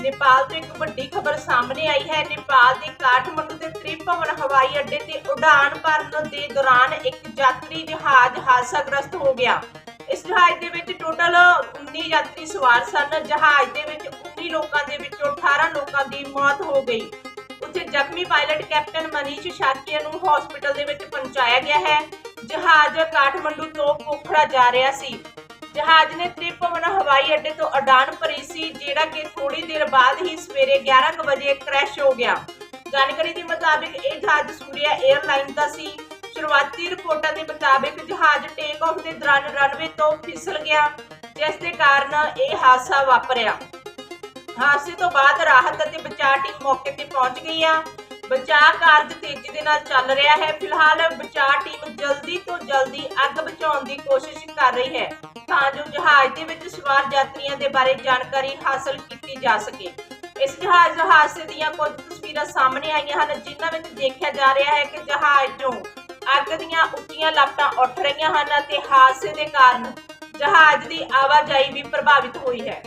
ਨੇਪਾਲ ਤੋਂ ਇੱਕ ਵੱਡੀ ਖਬਰ ਸਾਹਮਣੇ ਆਈ ਹੈ। ਨੇਪਾਲ ਦੇ ਕਾਠਮੰਡੂ ਦੇ ਤ੍ਰਿਭਵਨ ਹਵਾਈ ਅੱਡੇ ਤੇ ਉਡਾਨ ਭਰਨ ਦੇ ਦੌਰਾਨ ਇੱਕ ਯਾਤਰੀ ਜਹਾਜ਼ ਹਾਦਸਾਗ੍ਰਸਤ ਹੋ ਗਿਆ। ਇਸ ਜਹਾਜ਼ ਦੇ ਵਿੱਚ ਟੋਟਲ 19 ਯਾਤਰੀ ਸਵਾਰ ਸਨ। ਜਹਾਜ਼ ਦੇ ਵਿੱਚ 19 ਲੋਕਾਂ ਦੇ ਵਿੱਚੋਂ 18 ਲੋਕਾਂ ਦੀ ਮੌਤ ਹੋ ਗਈ। ਉੱਥੇ ਜ਼ਖਮੀ ਪਾਇਲਟ ਕੈਪਟਨ ਮਨੀਸ਼ ਸ਼ਾਕੀਆ ਨੂੰ ਹਸਪੀਟਲ ਦੇ ਵਿੱਚ ਪਹੁੰਚਾਇਆ ਗਿਆ ਹੈ। ਜਹਾਜ਼ ਕਾਠਮੰਡੂ ਤੋਂ ਪੋਖਰਾ ਜਾ ਰਿਹਾ ਸੀ। ਜਹਾਜ਼ ਨੇ ਤ੍ਰਿਭਵਨ ਹਵਾਈ ਅੱਡੇ ਤੋਂ ਉਡਾਨ ਭਰੀ ਸੀ, ਜਿਹੜਾ ਕਿ ਥੋੜੀ ਦੇਰ ਬਾਅਦ ਹੀ ਸਵੇਰੇ 11 ਵਜੇ ਕ੍ਰੈਸ਼ ਹੋ ਗਿਆ। ਜਾਣਕਾਰੀ ਦੇ ਮੁਤਾਬਿਕ ਇਹ ਜਹਾਜ਼ ਸੂਰਿਆ 에ਅਰਲਾਈਨ ਦਾ ਸੀ। ਸ਼ੁਰੂਆਤੀ ਰਿਪੋਰਟਾਂ ਦੇ ਮੁਤਾਬਿਕ ਜਹਾਜ਼ ਟੇਕ ਆਫ ਦੇ ਦੌਰਾਨ ਰਨਵੇ ਤੋਂ ਫਿਸਲ ਗਿਆ, ਜਿਸ ਦੇ ਕਾਰਨ ਇਹ ਹਾਦਸਾ ਵਾਪਰਿਆ। ਹਾਦਸੇ ਤੋਂ ਬਾਅਦ ਰਾਹਤ ਅਤੇ ਬਚਾਅ ਟੀਮ ਮੌਕੇ ਤੇ ਪਹੁੰਚ ਗਈ ਆ ਬਚਾਅ ਕਾਰਜ ਤੇਜ਼ੀ ਦੇ ਨਾਲ ਚੱਲ ਰਿਹਾ ਹੈ। ਫਿਲਹਾਲ ਬਚਾਅ ਟੀਮ ਜਲਦੀ ਤੋਂ ਜਲਦੀ ਅੱਗ ਬੁਝਾਉਣ ਦੀ ਕੋਸ਼ਿਸ਼ ਕਰ ਰਹੀ ਹੈ। ਤਾਂ ਜੋ ਜਹਾਜ਼ ਦੇ ਵਿੱਚ ਸਵਾਰ ਯਾਤਰੀਆਂ ਦੇ ਬਾਰੇ ਜਾਣਕਾਰੀ ਹਾਸਲ ਕੀਤੀ ਜਾ ਸਕੇ। ਇਸ ਜਹਾਜ਼ ਹਾਦਸੇ ਦੀਆਂ ਕੁਝ ਤਸਵੀਰਾਂ ਸਾਹਮਣੇ ਆਈਆਂ ਹਨ, ਜਿਨ੍ਹਾਂ ਵਿੱਚ ਦੇਖਿਆ ਜਾ ਰਿਹਾ ਹੈ ਕਿ ਜਹਾਜ਼ ਤੋਂ ਅੱਗ ਦੀਆਂ ਉੱਚੀਆਂ ਲਾਪਟਾਂ ਉੱਠ ਰਹੀਆਂ ਹਨ ਅਤੇ ਹਾਦਸੇ ਦੇ ਕਾਰਨ ਜਹਾਜ਼ ਦੀ ਆਵਾਜਾਈ ਵੀ ਪ੍ਰਭਾਵਿਤ ਹੋਈ ਹੈ।